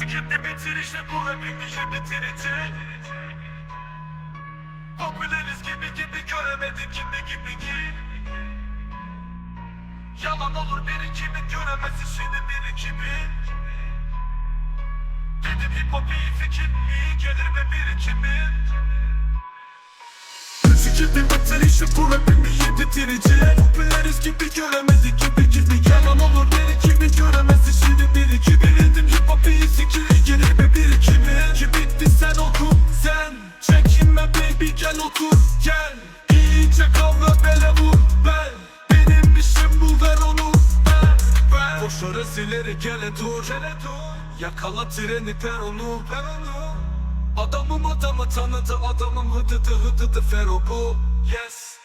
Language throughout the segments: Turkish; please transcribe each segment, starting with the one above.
Tüketti bitirişle bu rapin işi bitirecek Popüleriz gibi gibi göremedik gibi gibi ki. Yalan olur birikimi göremez işini birikimi Dedim hip hop iyi fikir iyi gelir ve birikimi Tüketti bitirişle bu rapin işi bitirecek Popüleriz gibi göremedik gibi gibi gel otur gel. İyice kavga bele vur ben. Benim işim bu ver onu ben ben. Koşarız ileri gele dur. Gele dur. Yakala treni Peronu Adamım adamı tanıdı adamım hıdıdı hıdıdı fero bu. Yes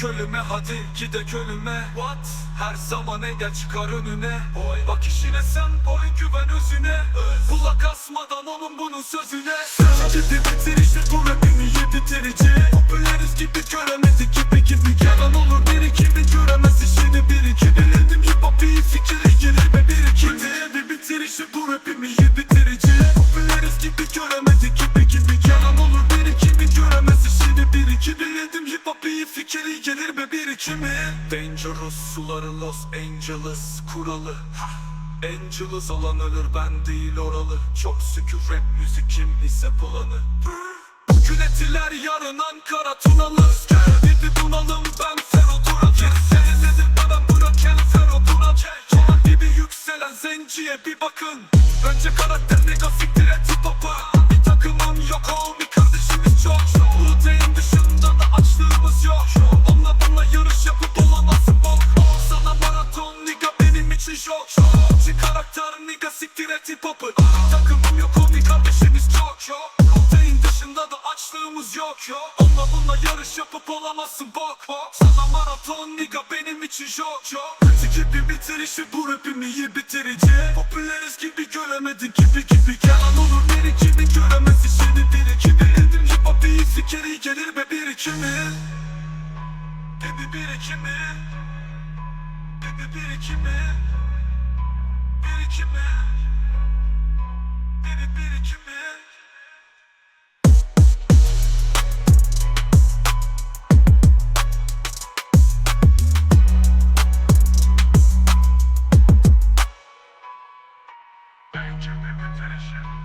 kölüme hadi gide kölüme What? Her zaman engel çıkar önüne Boy. Bak işine sen boy güven özüne Kulak asmadan onun bunun sözüne bitirişte bu rapimi yedirtirecek birikimi Dangerous suları Los Angeles kuralı. Angeles olan ölür ben değil oralı. Çok şükür rap müzik kim ise bulanı. Bugün etiler yarın Ankara Tunalı. Dedi bunalım ben Fero Duran Seni dedim ben bırakın Fero Duran Çolak gibi yükselen zenciye bir bakın. Önce karakter nega siktir et hip Bir takımım yok homie kardeşimiz çok. Protein için şok? Ci karakter nigga siktir et hip takımım yok homie kardeşimiz çok yok Protein dışında da açlığımız yok yok. Onunla bununla yarış yapıp olamazsın bok bok. Sana maraton nigga benim için şok yok Kötü gibi bitirişi bu rapimi iyi bitirecek Popüleriz gibi göremedik gibi gibi. Yalan olur birikimi göremez işini birikimi Dedim hip hop iyi fikir iyi gelir be birikimi Dedi birikimi Dedi birikimi Bence de bitirecek Rapimi